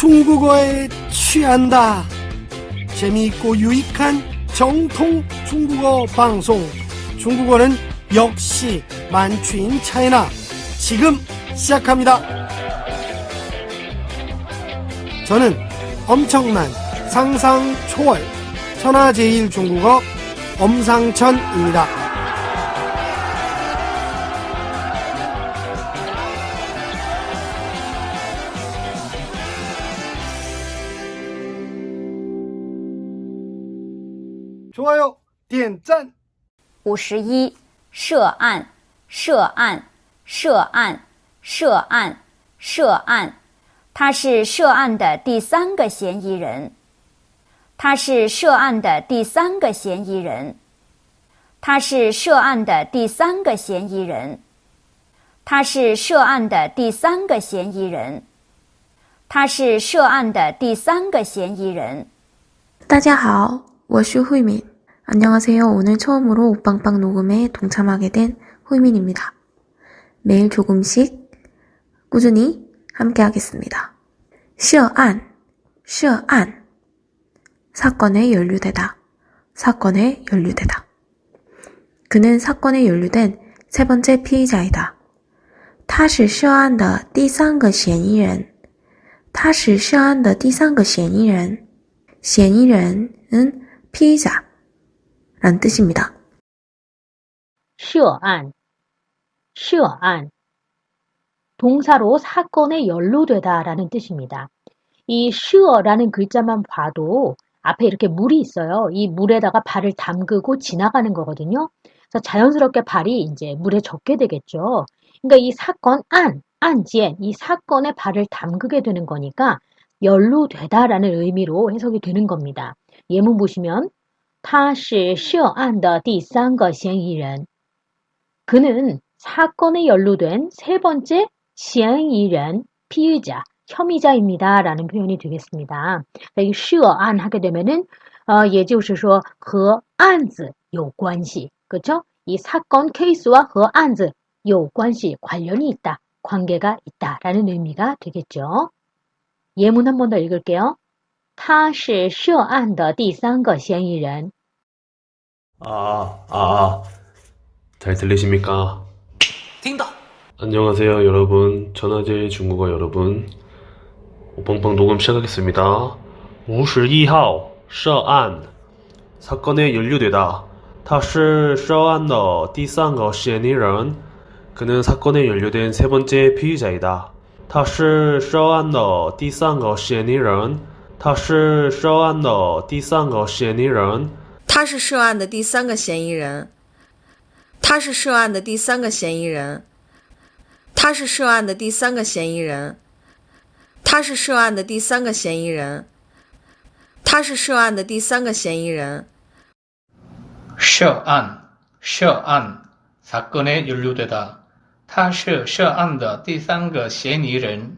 중국어에 취한다. 재미있고 유익한 정통 중국어 방송. 중국어는 역시 만취인 차이나 지금 시작합니다. 저는 엄청난 상상 초월 천하제일 중국어 엄상천입니다. 五十一，涉案，涉案，涉案，涉案，涉案，他是涉案的第三个嫌疑人。他是涉案的第三个嫌疑人。他是涉案的第三个嫌疑人。他是涉案的第三个嫌疑人。他是涉案的第三个嫌疑人。大家好，我是慧敏。 안녕하세요. 오늘 처음으로 옥방방 녹음에 동참하게 된 호이민입니다. 매일 조금씩 꾸준히 함께 하겠습니다. 시어안, 시어안. 사건에 연루되다, 사건에 연루되다. 그는 사건에 연루된 세 번째 피의자이다. 他是涉案的第三个嫌疑人.他是涉案的第三个嫌疑人.嫌疑人은 피의자. 라는 뜻입니다. 涉案, 涉案. 동사로 사건에 연루되다 라는 뜻입니다. 이 슈어라는 글자만 봐도 앞에 이렇게 물이 있어요. 이 물에다가 발을 담그고 지나가는 거거든요. 그래서 자연스럽게 발이 이제 물에 젖게 되겠죠. 그러니까 이 사건 안, 안지엔 이 사건에 발을 담그게 되는 거니까 연루되다라는 의미로 해석이 되는 겁니다. 예문 보시면 他是涉案的第三个嫌疑人. 그는 사건에 연루된 세 번째 嫌疑人, 피의자, 혐의자입니다. 라는 표현이 되겠습니다. 이 涉案 하게 되면은, 어, 也就是说和案子有关系. 그렇죠? 이 사건 케이스와 和案子有关系, 관련이 있다, 관계가 있다 라는 의미가 되겠죠. 예문 한 번 더 읽을게요. 他是涉案的第三个嫌疑人. 아, 아, 잘 들리십니까? 听到。 안녕하세요, 여러분. 전화제 중국어 여러분. 오빵빵 녹음 시작하겠습니다. 51号 涉案 사건에 연루되다. 他是涉案的第三个嫌疑人. 그는 사건에 연루된 세 번째 피의자이다. 他是涉案的第三个嫌疑人. 他是涉案的第三个嫌疑人。他是涉案的第三个嫌疑人。他是涉案的第三个嫌疑人。他是涉案的第三个嫌疑人。他是涉案的第三个嫌疑人。他是涉案的第三个嫌疑人。涉案，涉案，사건에연루되 다。 他是涉案的第三个嫌疑人。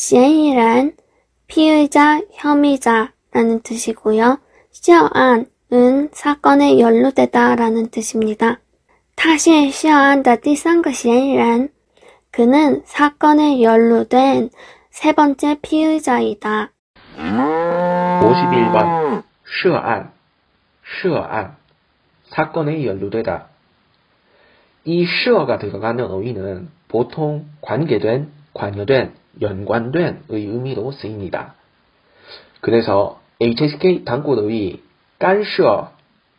嫌疑人, 피의자, 혐의자라는 뜻이고요. 涉案은 사건에 연루되다라는 뜻입니다. 他是涉案的第三个嫌疑人. 그는 사건에 연루된 세 번째 피의자이다. 51번 涉案, 涉案, 사건에 연루되다. 이 涉가 들어가는 어휘는 보통 관계된, 관여된, 연관된의 의미로 쓰입니다. 그래서 HSK 당구의 간涉,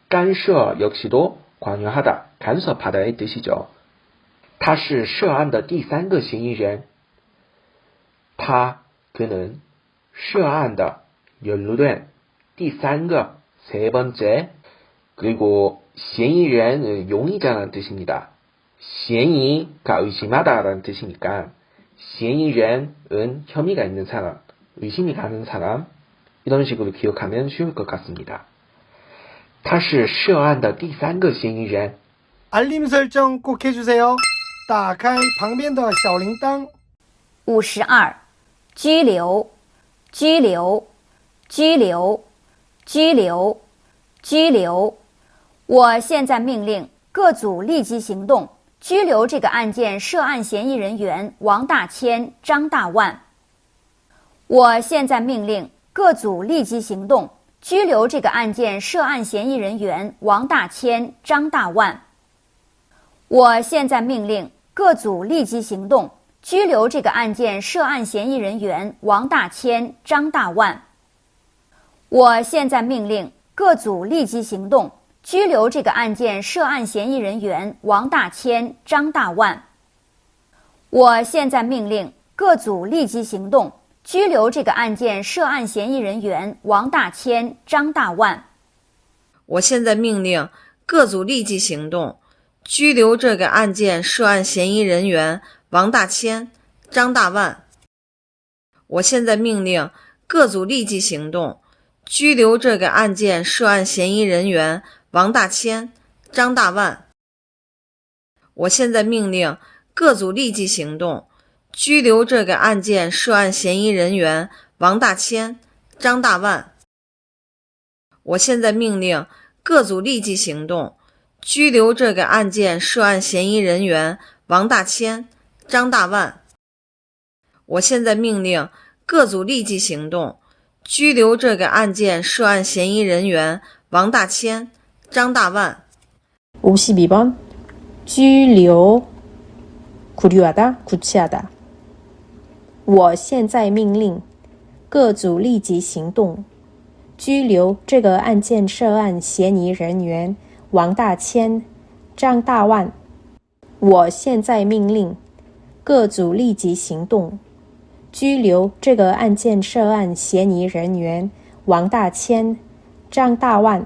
간涉 역시도 관여하다, 간섭하다의 뜻이죠. 他是涉案的第三个嫌疑人.他 그는 涉案的 연루된 第三个 세 번째 그리고 嫌疑人 용의자라는 뜻입니다. 嫌疑가 의심하다라는 뜻이니까 嫌疑人은 혐의가 있는 사람, 의심이 가는 사람 이런 식으로 기억하면 쉬울 것 같습니다. 他是涉案的第三个嫌疑人。 알림 설정 꼭 해주세요. 打开旁边的小铃铛。五十二，拘留，拘留，拘留，拘留，拘留。我现在命令各组立即行动， 拘留这个案件涉案嫌疑人员王大千、张大万。我现在命令各组立即行动，拘留这个案件涉案嫌疑人员王大千、张大万。我现在命令各组立即行动，拘留这个案件涉案嫌疑人员王大千、张大万。我现在命令各组立即行动，拘留这个案件涉案嫌疑人员王大千、张大万。我现在命令各组立即行动，拘留这个案件涉案嫌疑人员王大千、张大万。我现在命令各组立即行动，拘留这个案件涉案嫌疑人员王大千、张大万。我现在命令各组立即行动，拘留这个案件涉案嫌疑人员王大千、张大万。我现在命令各组立即行动，拘留这个案件涉案嫌疑人员王大千、张大万。我现在命令各组立即行动，拘留这个案件涉案嫌疑人员王大千、张大万。我现在命令各组立即行动，拘留这个案件涉案嫌疑人员王大千、张大万。 52번拘留구류하다 구치하다 我现在命令各组立即行动拘留这个案件涉案嫌疑人员王大千、张大万。我现在命令各组立即行动拘留这个案件涉案嫌疑人员王大千、张大万。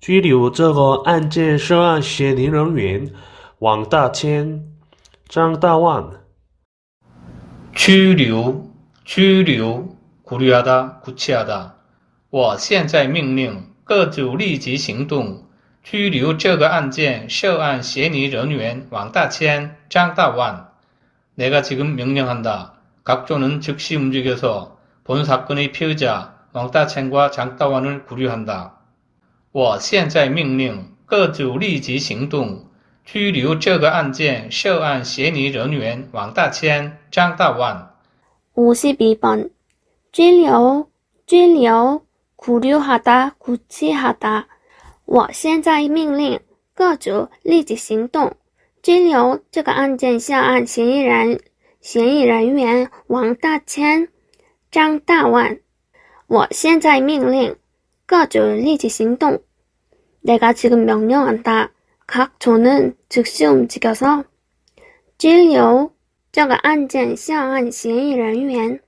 拘留这个案件涉案嫌疑人员王大千、张大万。 拘留，拘留， 구류하다, 구치하다. 我现在命令各组立即行动，拘留这个案件涉案嫌疑人员王大千、张大万。 내가 지금 명령한다. 각 조는 즉시 움직여서 본 사건의 피의자 왕다첸과 장다완을 구류한다. 我现在命令各组立即行动，拘留这个案件涉案嫌疑人员王大千、张大万。 52번拘留拘留 구류하다 구치하다 我现在命令各组立即行动拘留这个案件涉案嫌疑人嫌疑人员王大千、张大万。我现在命令 各组立即行动。 내가 지금 명령한다. 각 조는 즉시 움직여서拘留这个案件涉案嫌疑人员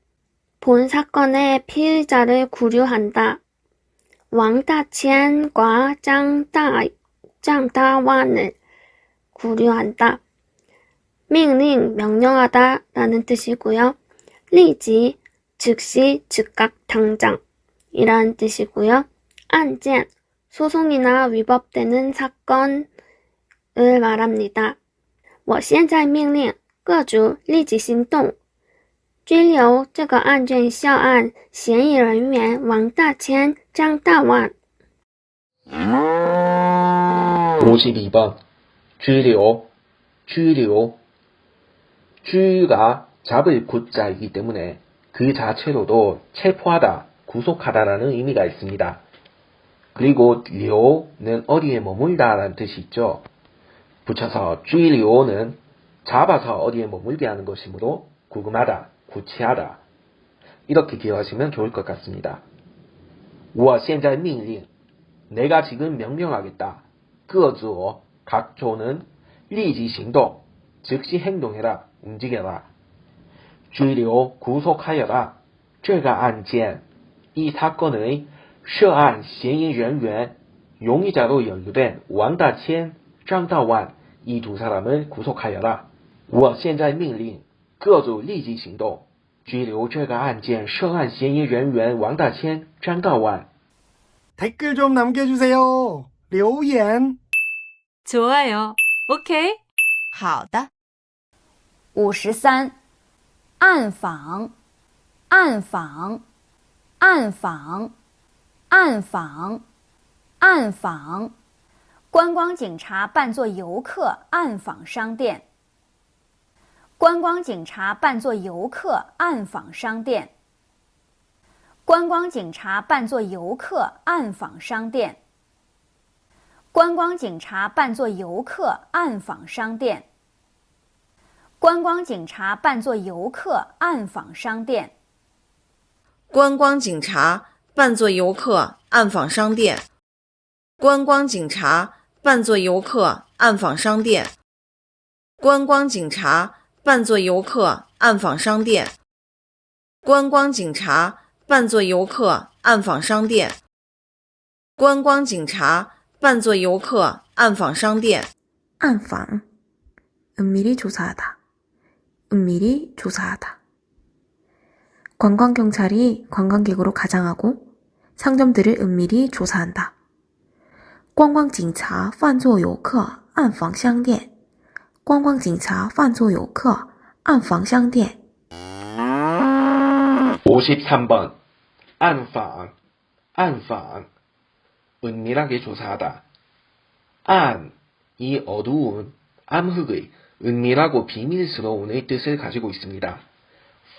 본 사건의 피의자를 구류한다. 왕다첸과 장다, 장다완을 구류한다.命令, 명령하다 라는 뜻이고요. 리지, 즉시, 즉각, 당장 이라는 뜻이고요. 안件, 소송이나 위법되는 사건을 말합니다. 我现在命令各组立即行动，拘留这个案件涉案嫌疑人员王大千、张大万。 52번拘留,拘留.拘가 잡을 구자이기 때문에 그 자체로도 체포하다, 구속하다라는 의미가 있습니다. 그리고 료는 어디에 머물다라는 뜻이 있죠. 붙여서 쥐료는 잡아서 어디에 머물게 하는 것이므로 구금하다, 구치하다 이렇게 기억하시면 좋을 것 같습니다. 我现在命令 내가 지금 명령하겠다. 各组 각 조는 立即行动 즉시 행동해라 움직여라. 拘留 구속하여라. 这个案件 이 사건의 涉案嫌疑人员 용의자로 연루된 왕다첸, 장다완 이 두 사람을 구속하여라. 我现在命令各组立即行动，拘留这个案件涉案嫌疑人员王大千、张道万。 댓글 좀 남겨주세요. 留言. 좋아요. 오케이. 好的，五十三，暗访，暗访， 暗访，暗访，暗访。观光警察扮作游客暗访商店。观光警察扮作游客暗访商店。观光警察扮作游客暗访商店。观光警察扮作游客暗访商店。观光警察扮作游客暗访商店。观光警察扮作游客暗访商店。观光警察扮作游客暗访商店。观光警察扮作游客暗访商店。观光警察扮作游客暗访商店。观光警察扮作游客暗访商店。 안방 은밀히 조사하다. 은밀히 조사하다. 관광경찰이 관광객으로 가장하고 상점들을 은밀히 조사한다. 观光警察犯作游客暗访商店。观光警察犯作游客暗访商店。 53번 안방 안방 은밀하게 조사하다. 안, 이 어두운 암흑의 은밀하고 비밀스러운의 뜻을 가지고 있습니다.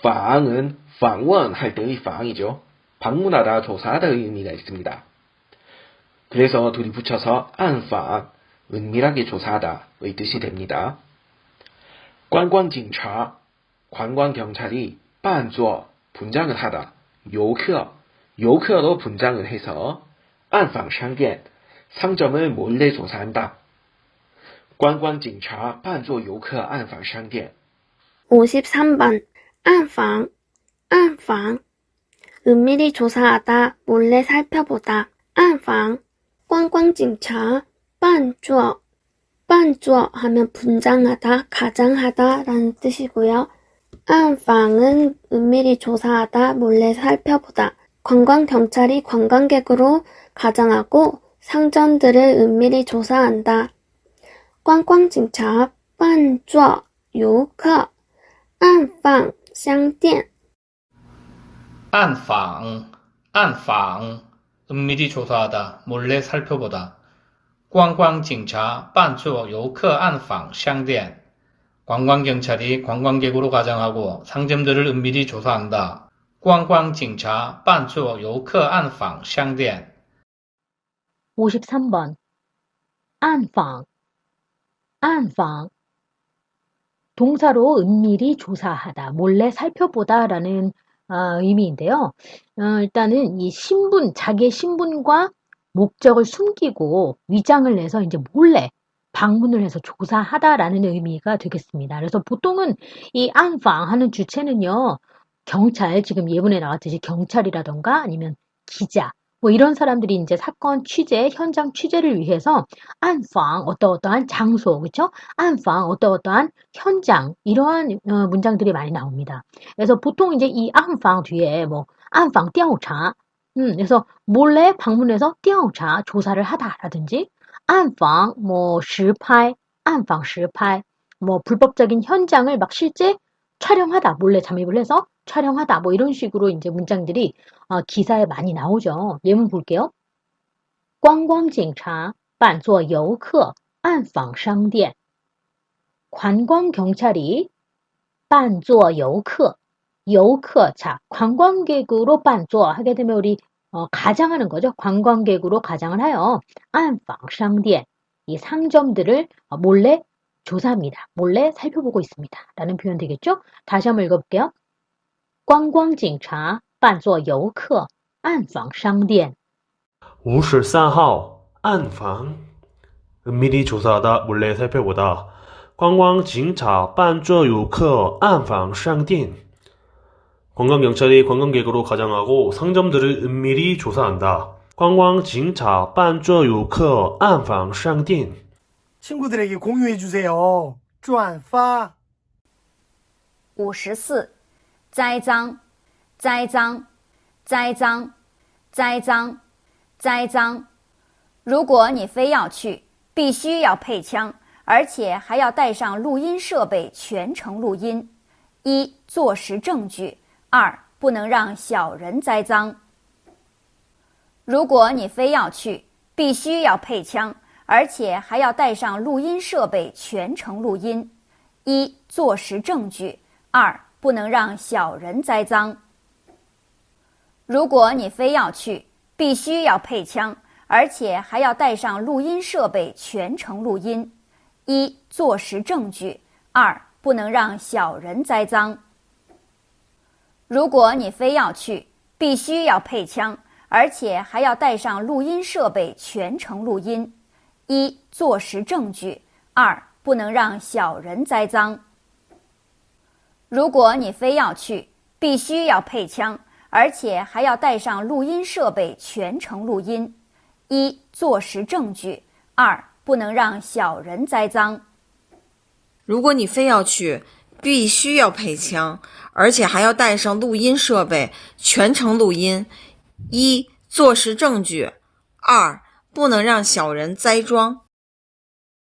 방은 방원할 때의 방이죠. 방문하다, 조사하다의 의미가 있습니다. 그래서 둘이 붙여서 안방, 은밀하게 조사하다의 뜻이 됩니다. 관광警察, 관광경찰이 扮作 분장을 하다, 요客, 요客로 분장을 해서 暗访商店 상점을 몰래 조사한다. 观光警察扮作游客暗访商店。 53번 안방, 안방. 은밀히 조사하다, 몰래 살펴보다. 안방, 꽝꽝 찡차, 반주어, 반주어 하면 분장하다, 가장하다 라는 뜻이고요. 안방은 은밀히 조사하다, 몰래 살펴보다. 관광경찰이 관광객으로 가장하고 상점들을 은밀히 조사한다. 꽝꽝 찡차, 반주어, 요크, 안방. 商店。 안방, 안방, 은밀히 조사하다, 몰래 살펴보다. 观光警察扮作游客暗访商店. 관광경찰이 관광객으로 가장하고 상점들을 은밀히 조사한다. 观光警察扮作游客暗访商店. 53번 안방 안방 동사로 은밀히 조사하다, 몰래 살펴보다 라는 아, 의미인데요. 어, 일단은 이 신분, 자기의 신분과 목적을 숨기고 위장을 내서 이제 몰래 방문을 해서 조사하다라는 의미가 되겠습니다. 그래서 보통은 이 안방 하는 주체는요, 경찰, 지금 예문에 나왔듯이 경찰이라던가 아니면 기자, 뭐 이런 사람들이 이제 사건 취재, 현장 취재를 위해서 안방 어떠어떠한 장소, 그렇죠? 안방 어떠어떠한 현장 이러한 어, 문장들이 많이 나옵니다. 그래서 보통 이제 이 안방 뒤에 뭐 안방 띠아오차 음, 그래서 몰래 방문해서 띠아오차 조사를 하다라든지 안방 뭐 시파이 안방 실파, 뭐 불법적인 현장을 막 실제 촬영하다 몰래 잠입을 해서 촬영하다, 뭐 이런 식으로 이제 문장들이 어, 기사에 많이 나오죠. 예문 볼게요. 观光警察扮作游客暗访商店. 관광 경찰이 扮作游客, 游客, 자, 관광객으로 扮作 하게 되면 우리 어, 가장하는 거죠. 관광객으로 가장을 하여 暗访商店, 이 상점들을 어, 몰래 조사합니다. 몰래 살펴보고 있습니다. 라는 표현 되겠죠? 다시 한번 읽어볼게요. 观光警察扮作游客暗访商店. 五十三号暗访 은밀히 조사하다 몰래 살펴보다 观光警察扮作游客暗访商店 관광경찰이 관광객으로 가장하고 상점들을 은밀히 조사한다. 观光警察扮作游客暗访商店 친구들에게 공유해 주세요. 转发五十四， 栽赃，栽赃，栽赃，栽赃，栽赃。如果你非要去，必须要配枪，而且还要带上录音设备，全程录音。一、坐实证据；二、不能让小人栽赃。如果你非要去，必须要配枪，而且还要带上录音设备，全程录音。一、坐实证据；二、不能让小人栽赃。如果你非要去，必须要配枪，而且还要带上录音设备，全程录音。一、坐实证据；二、不能让小人栽赃。如果你非要去，必须要配枪，而且还要带上录音设备，全程录音。一、坐实证据；二、不能让小人栽赃。如果你非要去，必须要配枪，而且还要带上录音设备，全程录音。一、坐实证据；二、不能让小人栽赃。如果你非要去，必须要配枪，而且还要带上录音设备，全程录音。一、坐实证据；二、不能让小人栽赃。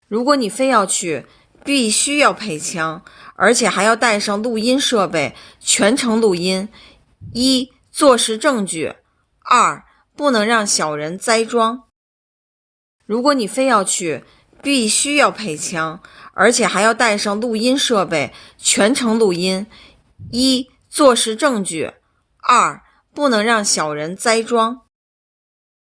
如果你非要去，必须要配枪，而且还要带上录音设备，全程录音。一、坐实证据；二、不能让小人栽赃。如果你非要去，必须要配枪，而且还要带上录音设备，全程录音。一、坐实证据；二、不能让小人栽赃。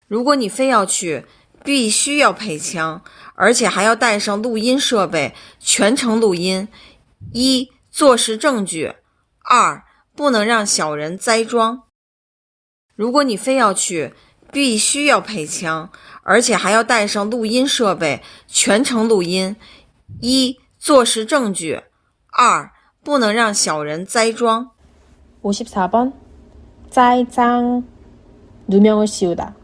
如果你非要去，必须要配枪，而且还要带上录音设备，全程录音。一、坐实证据；二、不能让小人栽赃。如果你非要去，必须要配枪，而且还要带上录音设备，全程录音。一、坐实证据；二、不能让小人栽赃。 54번 짜이짱 누명을 씌우다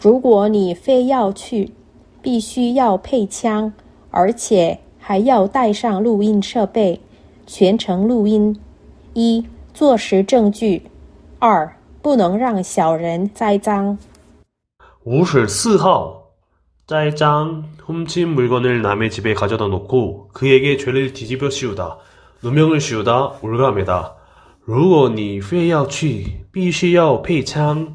如果你非要去必须要配枪而且还要带上录音设备全程录音一坐实证据二不能让小人栽赃五十四号짜이짱 훔친 물건을 남의 집에 가져다 놓고 그에게 죄를 뒤집어 씌우다 누명을 씌우다 올가매다 如果你非要去必须要配枪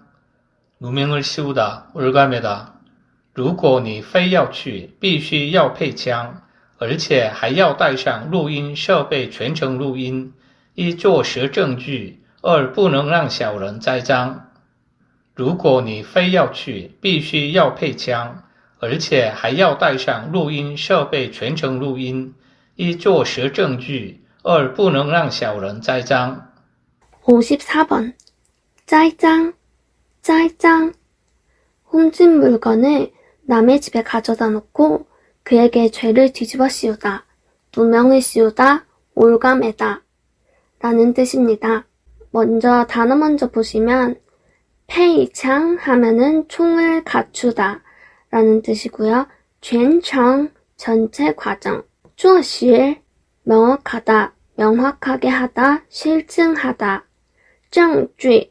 누명을 씌우다, 올가매다. 如果你非要去，必须要配枪，而且还要带上录音设备，全程录音。一坐实证据，二不能让小人栽赃。如果你非要去，必须要配枪，而且还要带上录音设备，全程录音。一坐实证据，二不能让小人栽赃。 54번 짜이짱 짜 짜이짱! 훔친 물건을 남의 집에 가져다 놓고 그에게 죄를 뒤집어 씌우다, 누명을 씌우다, 올감에다 라는 뜻입니다. 먼저 단어 먼저 보시면 페이창 하면은 총을 갖추다 라는 뜻이고요. 전청 전체 과정, 주실 명확하다, 명확하게 하다, 실증하다, 정쥐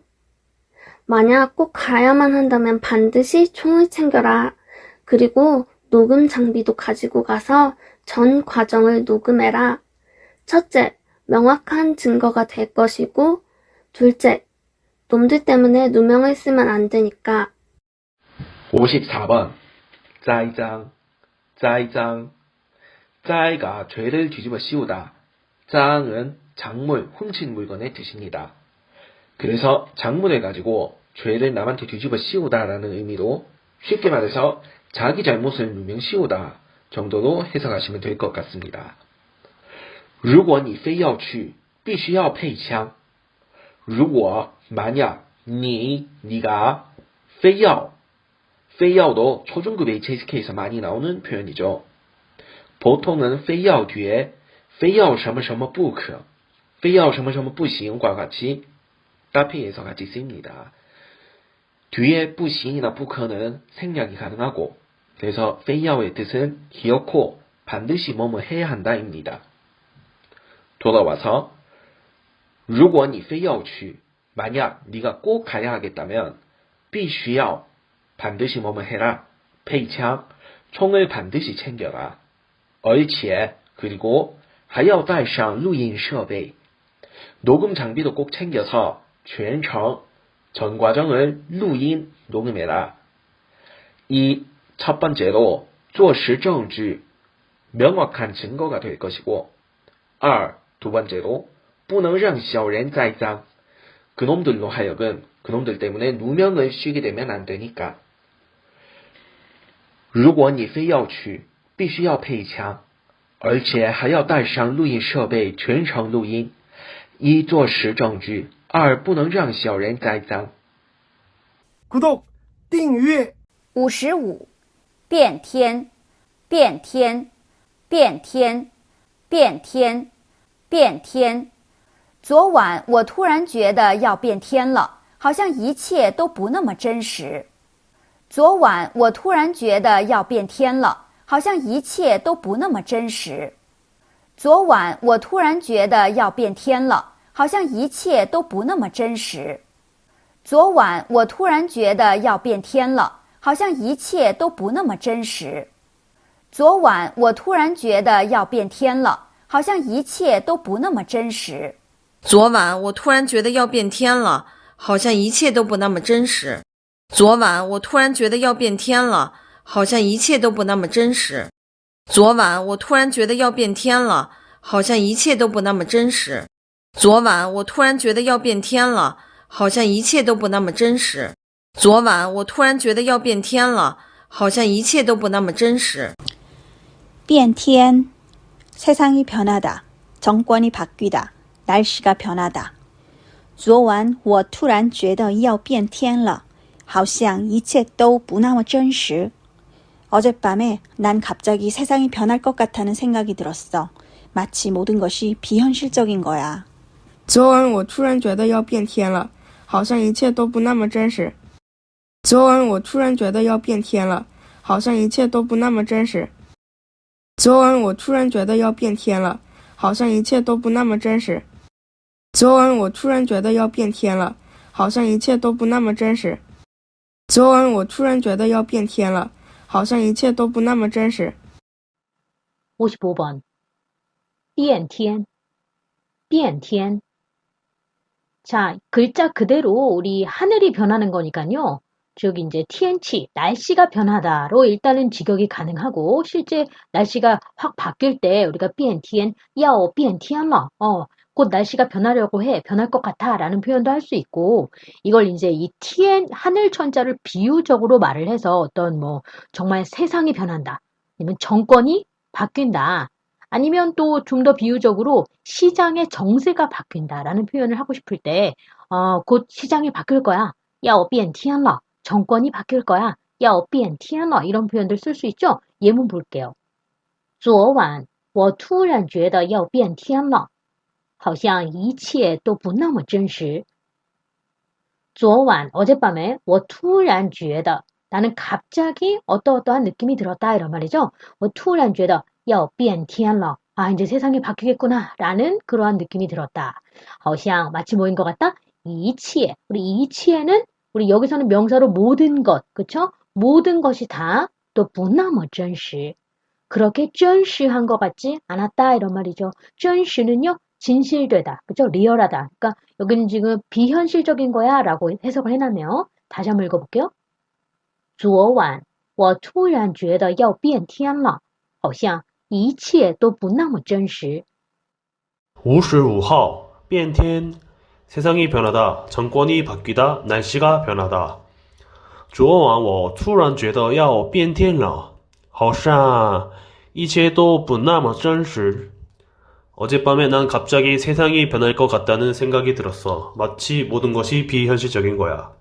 만약 꼭 가야만 한다면 반드시 총을 챙겨라. 그리고 녹음 장비도 가지고 가서 전 과정을 녹음해라. 첫째, 명확한 증거가 될 것이고, 둘째, 놈들 때문에 누명을 쓰면 안 되니까. 54번 짜이장 짜이장 짜이가 죄를 뒤집어 씌우다 짱은 작물, 훔친 물건의 뜻입니다. 그래서 작물을 가지고 죄를 남한테 뒤집어 씌우다라는 의미로 쉽게 말해서 자기 잘못을 누명 씌우다 정도로 해석하시면 될 것 같습니다. 如果你非要去必须要配枪如果 만약 니 니가 非要 非要도 초중급 HSK에서 많이 나오는 표현이죠. 보통은 非要 뒤에 非要什么什么不可非要什么什么不行과 같이 따피해서 같이 씁니다. 뒤에 不行이나 不可는 생략이 가능하고 그래서 非要의 뜻은 기어코 반드시 뭐뭐 해야 한다입니다. 돌아와서 如果你非要去 만약 네가 꼭 가야 하겠다면 必须要 반드시 뭐뭐 해라. 페이창 총을 반드시 챙겨라. 而且 그리고 还要带上录音设备 녹음 장비도 꼭 챙겨서 全程 전 과정을 录音 녹음해라. 이 첫 번째로 做实证据 명확한 증거가 될 것이고 二, 두 번째로 不能让小人栽赃 그놈들로 하여금 그놈들 때문에 누명을 씌게 되면 안 되니까 如果你非要去必须要配枪而且还要带上录音设备全程录音一做实证据 二不能让小人栽赃구 독, 订阅。五十五，变天，变天，变天，变天，变天。昨晚我突然觉得要变天了，好像一切都不那么真实。昨晚我突然觉得要变天了，好像一切都不那么真实。昨晚我突然觉得要变天了，好像一切都不那么真实。昨晚我突然觉得要变天了，好像一切都不那么真实。昨晚我突然觉得要变天了，好像一切都不那么真实。昨晚我突然觉得要变天了，好像一切都不那么真实。昨晚我突然觉得要变天了，好像一切都不那么真实。昨晚我突然觉得要变天了，好像一切都不那么真实。昨晚我突然觉得要变天了，好像一切都不那么真实。昨晚我突然觉得要变天了，好像一切都不那么真实。 变天 세상이 변하다. 정권이 바뀌다. 날씨가 변하다. 昨晚我突然觉得要变天了好像一切都不那么真实 어젯밤에 난 갑자기 세상이 변할 것 같다는 생각이 들었어. 마치 모든 것이 비현실적인 거야. 昨晚我突然觉得要变天了，好像一切都不那么真实。昨晚我突然觉得要变天了，好像一切都不那么真实。昨晚我突然觉得要变天了，好像一切都不那么真实。昨晚我突然觉得要变天了，好像一切都不那么真实。昨晚我突然觉得要变天了，好像一切都不那么真实。55 번. 变天,变天. 자, 글자 그대로 우리 하늘이 변하는 거니까요. 즉 이제 TNT, 날씨가 변하다로 일단은 직역이 가능하고 실제 날씨가 확 바뀔 때 우리가 BNTN, 야오 BNT야마, 어, 곧 날씨가 변하려고 해, 변할 것 같아 라는 표현도 할 수 있고 이걸 이제 이 TN, 하늘 천자를 비유적으로 말을 해서 어떤 뭐 정말 세상이 변한다, 아니면 정권이 바뀐다 아니면 또 좀 더 비유적으로 시장의 정세가 바뀐다라는 표현을 하고 싶을 때, 어, 곧 시장이 바뀔 거야. 야, 变天了. 정권이 바뀔 거야. 야, 变天了. 이런 표현들 쓸 수 있죠? 예문 볼게요. 昨晚我突然觉得要变天了好像一切都不那么真实昨晚 어젯밤에 我突然觉得 나는 갑자기 어떠어떠한 느낌이 들었다 이런 말이죠. 我突然觉得 要变天了. 아, 이제 세상이 바뀌겠구나 라는 그러한 느낌이 들었다. 好像 마치 뭐인 것 같다? 一切. 우리 一切는 우리 여기서는 명사로 모든 것, 그쵸? 모든 것이 다 또不那么真实. 그렇게 真实한 것 같지 않았다 이런 말이죠. 真实는요 진실되다, 그죠? 리얼하다. 그러니까 여기는 지금 비현실적인 거야라고 해석을 해놨네요. 다시 한번 읽어볼게요. 昨晚我突然觉得要变天了，好像 一切都不那么真实。 55号变天 세상이 변하다 정권이 바뀌다 날씨가 변하다 昨晚我突然觉得要变天了好像一切都不那么真实 어젯밤에 난 갑자기 세상이 변할 것 같다는 생각이 들었어 마치 모든 것이 비현실적인 거야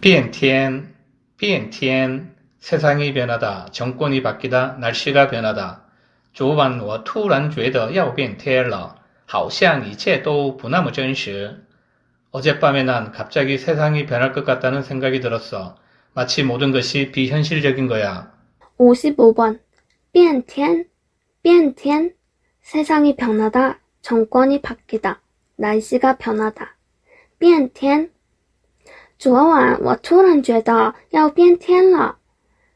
变天变天 세상이 변하다 정권이 바뀌다 날씨가 변하다 昨晚我突然觉得要变天了好像一切都不那么真实 어젯밤에 난 갑자기 세상이 변할 것 같다는 생각이 들었어 마치 모든 것이 비현실적인 거야 55번. 变天,变天. 세상이 변하다, 정권이 바뀌다, 날씨가 변하다. 变天.昨晚我突然觉得要变天了，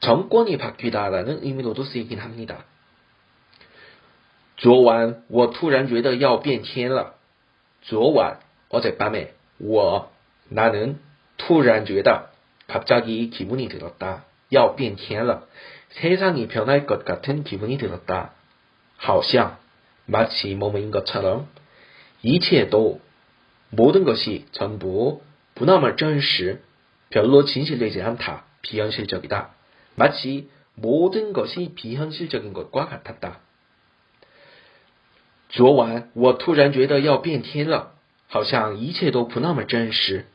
정권이 바뀌다라는 의미로도 쓰이긴 합니다. 昨晚我突然觉得要变天了.昨晚 어젯밤에 我 나는 突然觉得 갑자기 기분이 들었다. 要变天了. 세상이 변할 것 같은 기분이 들었다. 好像 마치 뭐뭐인 것처럼 一切都 모든 것이 전부 不那么真实 별로 진실되지 않다. 비현실적이다. 마치 모든 것이 비현실적인 것과 같았다. 昨晚我突然觉得要变天了，好像一切都不那么真实。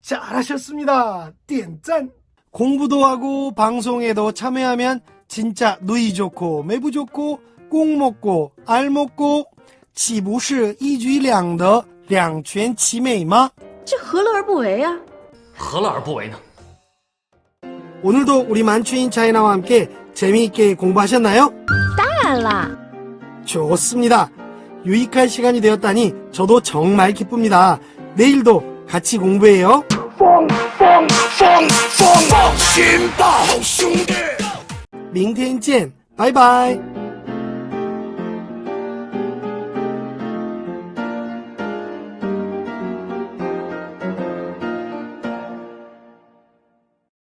잘하셨습니다. 点赞. 공부도 하고 방송에도 참여하면 진짜 누이 좋고 매부 좋고 꼭 먹고 알 먹고 岂不是一举两得两全其美吗?这何乐而不为啊？何乐而不为呢？ 오늘도 우리 만추인 차이나와 함께 재미있게 공부하셨나요? 当然啦， 좋습니다. 유익할 시간이 되었다니 저도 정말 기쁩니다. 내일도 같이 공부해요. 放放放放放心吧，好兄弟。明天见，拜拜。